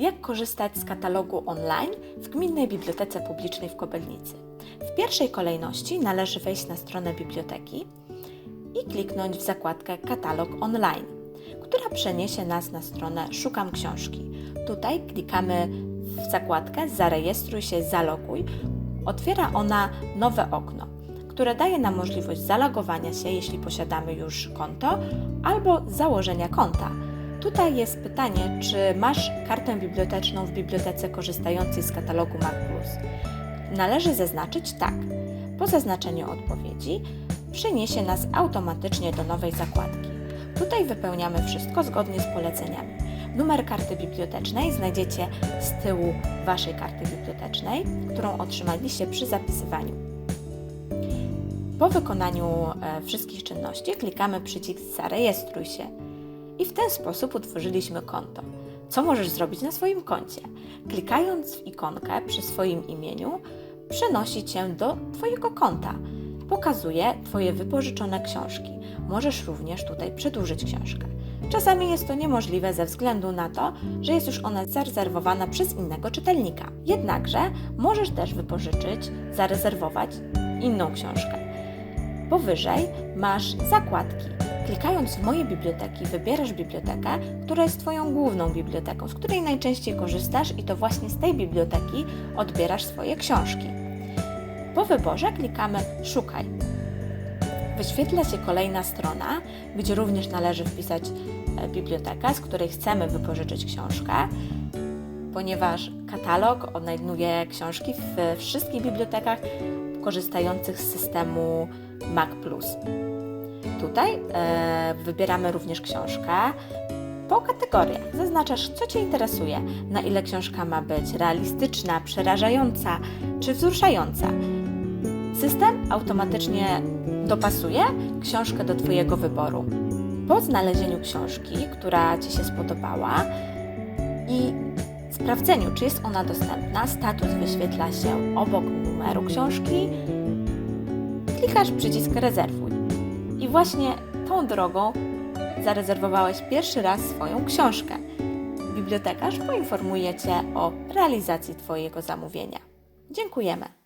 jak korzystać z katalogu online w Gminnej Bibliotece Publicznej w Kobelnicy. W pierwszej kolejności należy wejść na stronę biblioteki i kliknąć w zakładkę Katalog online, która przeniesie nas na stronę Szukam książki. Tutaj klikamy w zakładkę Zarejestruj się, zaloguj. Otwiera ona nowe okno, które daje nam możliwość zalogowania się, jeśli posiadamy już konto, albo założenia konta. Tutaj jest pytanie, czy masz kartę biblioteczną w bibliotece korzystającej z katalogu Mac Plus. Należy zaznaczyć tak. Po zaznaczeniu odpowiedzi przeniesie nas automatycznie do nowej zakładki. Tutaj wypełniamy wszystko zgodnie z poleceniami. Numer karty bibliotecznej znajdziecie z tyłu Waszej karty bibliotecznej, którą otrzymaliście przy zapisywaniu. Po wykonaniu e, wszystkich czynności klikamy przycisk Zarejestruj się i w ten sposób utworzyliśmy konto. Co możesz zrobić na swoim koncie? Klikając w ikonkę przy swoim imieniu, przenosi Cię do Twojego konta. Pokazuje Twoje wypożyczone książki. Możesz również tutaj przedłużyć książkę. Czasami jest to niemożliwe ze względu na to, że jest już ona zarezerwowana przez innego czytelnika. Jednakże możesz też wypożyczyć, zarezerwować inną książkę. Powyżej masz zakładki. Klikając w Moje biblioteki, wybierasz bibliotekę, która jest Twoją główną biblioteką, z której najczęściej korzystasz i to właśnie z tej biblioteki odbierasz swoje książki. Po wyborze klikamy Szukaj. Wyświetla się kolejna strona, gdzie również należy wpisać e, bibliotekę, z której chcemy wypożyczyć książkę, ponieważ katalog odnajduje książki w wszystkich bibliotekach korzystających z systemu Mac Plus. Tutaj e, wybieramy również książkę po kategoriach. Zaznaczasz, co Cię interesuje, na ile książka ma być realistyczna, przerażająca czy wzruszająca. System automatycznie dopasuje książkę do Twojego wyboru. Po znalezieniu książki, która Ci się spodobała i sprawdzeniu, czy jest ona dostępna, status wyświetla się obok numeru książki, klikasz przycisk rezerwuj. I właśnie tą drogą zarezerwowałeś pierwszy raz swoją książkę. Bibliotekarz poinformuje Cię o realizacji Twojego zamówienia. Dziękujemy.